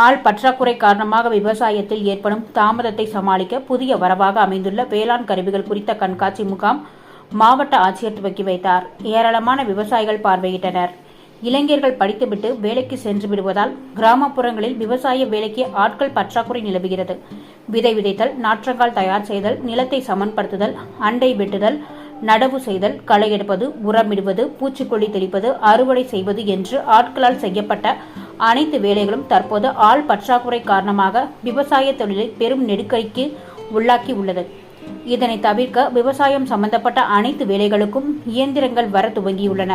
ஆள் பற்றாக்குறை காரணமாக விவசாயத்தில் ஏற்படும் தாமதத்தை சமாளிக்க புதிய வரவாக அமைந்துள்ள வேளாண் கருவிகள் குறித்த கண்காட்சி முகாம் மாவட்ட ஆட்சியர் துவக்கி வைத்தார். ஏராளமான விவசாயிகள் பார்வையிட்டனர். இளைஞர்கள் படித்துவிட்டு வேலைக்கு சென்று விடுவதால் கிராமப்புறங்களில் விவசாய வேலைக்கு ஆட்கள் பற்றாக்குறை நிலவுகிறது. விதை விதைத்தல் நாற்றங்கால் தயார் செய்தல் நிலத்தை சமன்படுத்துதல் அண்டை வெட்டுதல் நடவு செய்தல் களை எடுப்பது உரமிடுவது பூச்சிக்கொல்லி தெளிப்பது அறுவடை செய்வது என்று ஆட்களால் செய்யப்பட்ட அனைத்து வேலைகளும் தற்போது ஆள் பற்றாக்குறை காரணமாக விவசாய தொழிலை பெரும் நெருக்கடிக்கு உள்ளாக்கி உள்ளது இதனை தவிர்க்க விவசாயம் சம்பந்தப்பட்ட அனைத்து வேலைகளுக்கும் இயந்திரங்கள் வர துவங்கியுள்ளன.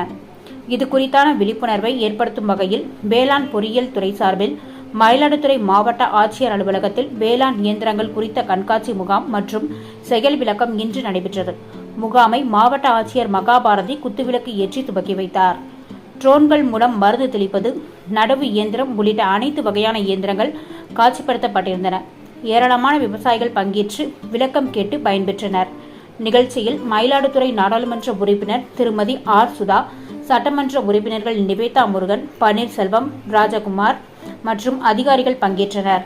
இது குறித்தான விழிப்புணர்வை ஏற்படுத்தும் வகையில் வேளாண் பொறியியல் துறை சார்பில் மயிலாடுதுறை மாவட்ட ஆட்சியர் அலுவலகத்தில் வேளாண் இயந்திரங்கள் குறித்த கண்காட்சி முகாம் மற்றும் செயல் விளக்கம் இன்று நடைபெற்றது. முகாமை மாவட்ட ஆட்சியர் மகாபாரதி குத்துவிளக்கு ஏற்றி துவக்கி வைத்தார். ட்ரோன்கள் மூலம் மருந்து தெளிப்பது நடவு இயந்திரம் உள்ளிட்ட அனைத்து வகையான இயந்திரங்கள் காட்சிப்படுத்தப்பட்டிருந்தன. ஏராளமான விவசாயிகள் பங்கேற்று விளக்கம் கேட்டு பயன்பெற்றனர். நிகழ்ச்சியில் மயிலாடுதுறை நாடாளுமன்ற உறுப்பினர் திருமதி ஆர். சுதா சட்டமன்ற உறுப்பினர்கள் நிவேதா முருகன் பன்னீர்செல்வம் ராஜகுமார் மற்றும் அதிகாரிகள் பங்கேற்றனர்.